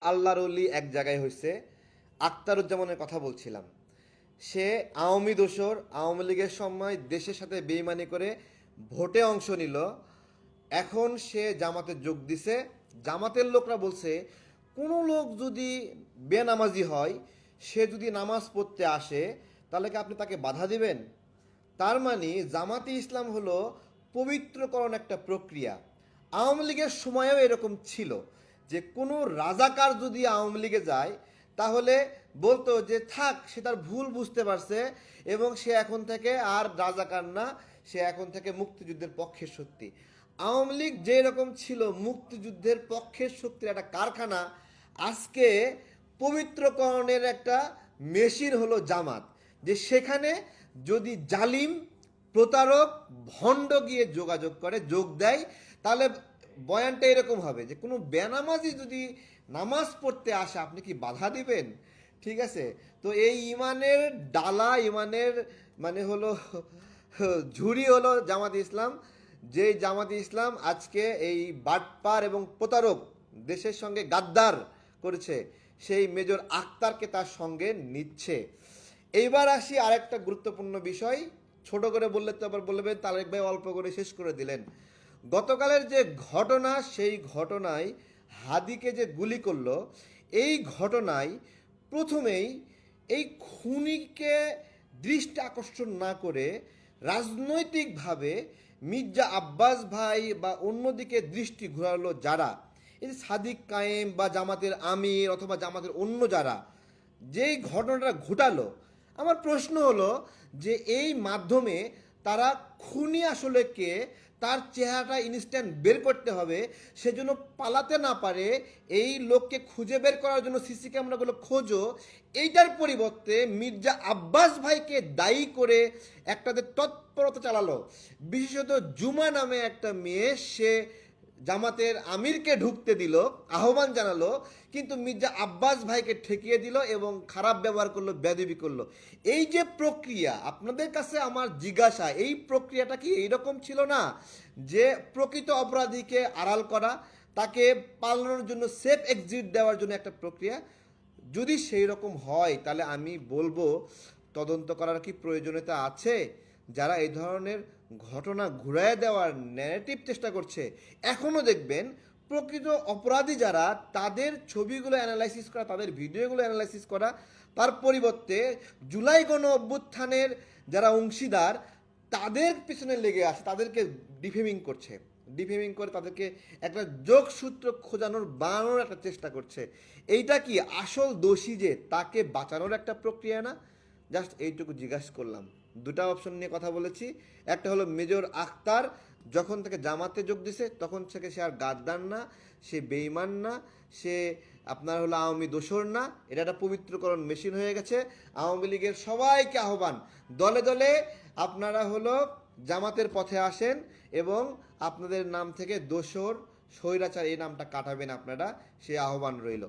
আল্লাহর অলি এক জায়গায় হয়েছে আক্তারুজ্জামানের কথা বলছিলাম। সে আওয়ামী দোসর আওয়ামী লীগের সময় দেশের সাথে বেইমানি করে ভোটে অংশ নিল। এখন সে জামাতে যোগ দিছে। জামাতের লোকরা বলছে, কোনো লোক যদি বেনামাজি হয়, সে যদি নামাজ পড়তে আসে, তাহলে কি আপনি তাকে বাধা দিবেন? তার মানে জামাতি ইসলাম হলো পবিত্রকরণ একটা প্রক্রিয়া। আওয়ামী লীগের সময়েও এরকম ছিল। যে কোনো রাজাকার যদি আওয়ামী লীগে যায়, তাহলে বলতো যে, থাক, সে তার ভুল বুঝতে পারছে এবং সে এখন থেকে আর রাজাকার না, সে এখন থেকে মুক্তিযুদ্ধের পক্ষের শক্তি। আওয়ামী লীগ যে রকম ছিল মুক্তিযুদ্ধের পক্ষের শক্তির একটা কারখানা, আজকে পবিত্রকরণের একটা মেশিন হলো জামাত, যে সেখানে যদি জালিম, প্রতারক, ভণ্ড গিয়ে যোগাযোগ করে, যোগ দেয়, তাহলে বয়ানটা এরকম হবে যে, কোনো বেনামাজি যদি নামাজ পড়তে আসে, আপনি কি বাধা দিবেন? ঠিক আছে? তো এই ইমানের ডালা, ইমানের মানে হলো, ঝুড়ি হলো জামাত ইসলাম। যে জামাত ইসলাম আজকে এই বাটপার এবং প্রতারক দেশের সঙ্গে গাদ্দার করেছে, সেই মেজর আক্তারকে তার সঙ্গে নিচ্ছে। এইবার আসি আরেকটা গুরুত্বপূর্ণ বিষয়। ছোট করে বললে তো আবার বলবেন, তারেক ভাই অল্প করে শেষ করে দিলেন। গতকালের যে ঘটনা, সেই ঘটনায় হাদিকে যে গুলি করল, এই ঘটনায় প্রথমেই এই খুনিকে দৃষ্টি আকর্ষণ না করে রাজনৈতিকভাবে মির্জা আব্বাস ভাই বা অন্যদিকে দৃষ্টি ঘোরালো যারা, এই সাদিক কায়েম বা জামাতের আমির অথবা জামাতের অন্য যারা, যেই ঘটনাটা ঘটালো, আমার প্রশ্ন হলো যে এই মাধ্যমে তারা খুনি আসলে কে? তার চেহারাটা ইনস্ট্যান্ট বের করতে হবে, সেজন্য পালাতে না পারে, এই লোককে খুঁজে বের করার জন্য সিসি ক্যামেরাগুলো খোঁজো। এইটার পরিবর্তে মির্জা আব্বাস ভাইকে দায়ী করে একটাতে তৎপরতা চালালো। বিশেষত জুমা নামে একটা মেয়ে, সে জামাতের আমিরকে ঢুকতে দিল, আহ্বান জানালো, কিন্তু মির্জা আব্বাস ভাইকে ঠেকিয়ে দিল এবং খারাপ ব্যবহার করল, বেদবি করল। এই যে প্রক্রিয়া, আপনাদের কাছে আমার জিজ্ঞাসা, এই প্রক্রিয়াটা কি এইরকম ছিল না যে প্রকৃত অপরাধীকে আড়াল করা, তাকে পালানোর জন্য সেফ এক্সিট দেওয়ার জন্য একটা প্রক্রিয়া? যদি সেই রকম হয়, তাহলে আমি বলব, তদন্ত করার কি প্রয়োজনীয়তা আছে? যারা এই ধরনের ঘটনা ঘুরায় দেওয়ার ন্যারেটিভ চেষ্টা করছে এখনও দেখবেন প্রকৃত অপরাধী যারা তাদের ছবিগুলো অ্যানালাইসিস করা, তাদের ভিডিওগুলো অ্যানালাইসিস করা, তার পরিবর্তে জুলাই গণ অভ্যুত্থানের যারা অংশীদার, তাদের পিছনে লেগে আছে, তাদেরকে ডিফেমিং করছে। ডিফেমিং করে তাদেরকে একটা যোগসূত্র খোঁজানোর বানানোর একটা চেষ্টা করছে। এইটা কি আসল দোষী যে তাকে বাঁচানোর একটা প্রক্রিয়া না? জাস্ট এইটুকু জিজ্ঞাসা করলাম। দুটা অপশন নিয়ে কথা বলেছি। একটা হলো মেজর আখতার, যখন থেকে জামাতে যোগ দিছে, তখন থেকে সে আর গাদ্দার না, সে বেইমান না, সে আপনার হলো আওয়ামী দোসর না। এটা একটা পবিত্রকরণ মেশিন হয়ে গেছে। আওয়ামী লীগের সবাইকে আহ্বান, দলে দলে আপনারা হলো জামাতের পথে আসেন এবং আপনাদের নাম থেকে দোসর, স্বৈরাচার এই নামটা কাটাবেন আপনারা। সে আহ্বান রইল।